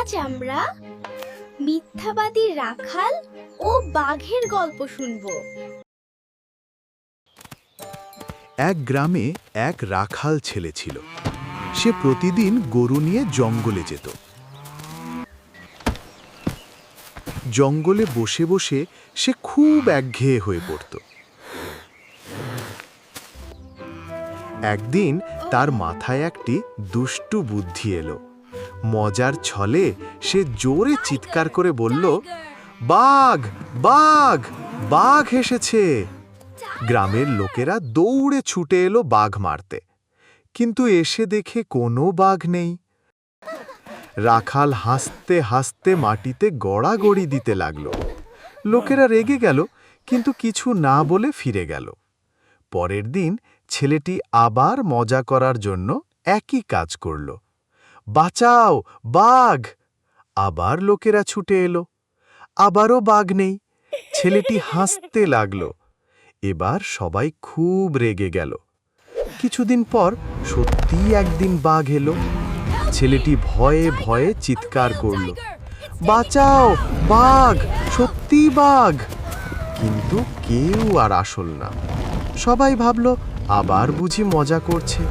আজ আমরা মিথ্যাবাদী রাখাল ও বাঘের গল্প শুনব। এক গ্রামে এক রাখাল ছেলে ছিল। সে প্রতিদিন গরু নিয়ে জঙ্গলে যেত। জঙ্গলে বসে বসে সে খুব একঘেয়ে হয়ে পড়ত। একদিন তার মাথায় একটি দুষ্টু বুদ্ধি এলো। মজার ছলে সে জোরে চিৎকার করে বলল, বাঘ বাঘ বাঘ এসেছে। গ্রামের লোকেরা দৌড়ে ছুটে এলো বাঘ মারতে। কিন্তু এসে দেখে কোনো বাঘ নেই। রাখাল হাসতে হাসতে মাটিতে গড়াগড়ি দিতে লাগল। লোকেরা রেগে গেল, কিন্তু কিছু না বলে ফিরে গেল। পরের দিন ছেলেটি আবার মজা করার জন্য একই কাজ করল। বাঁচাও, বাঘ। আবার লোকেরা ছুটে এলো। আবারও বাঘ নেই। ছেলেটি হাসতে লাগল। এবার সবাই খুব রেগে গেল। কিছুদিন পর সত্যিই একদিন বাঘ এলো। ছেলেটি ভয়ে ভয়ে চিৎকার করল। বাঁচাও, বাঘ সত্যি বাঘ। কিন্তু কেউ আর আসল না। সবাই ভাবল, আবার বুঝি মজা করছে।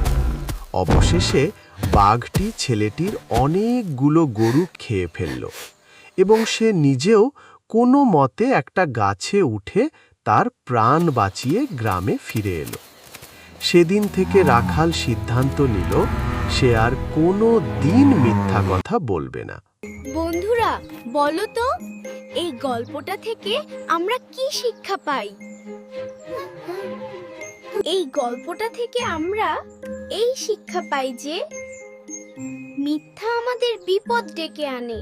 অবশেষে বাঘটি ছেলেটির অনেকগুলো গরু খেয়ে ফেলল এবং সে নিজেও কোনো মতে একটা গাছে উঠে তার প্রাণ বাঁচিয়ে গ্রামে ফিরে এলো। সেদিন থেকে রাখাল সিদ্ধান্ত নিল, সে আর কোনো দিন মিথ্যা কথা বলবে না। বন্ধুরা, বলো তো, এই গল্পটা থেকে আমরা কি শিক্ষা পাই? এই গল্পটা থেকে আমরা এই শিক্ষা পাই যে মিথ্যা আমাদের বিপদ ডেকে আনে।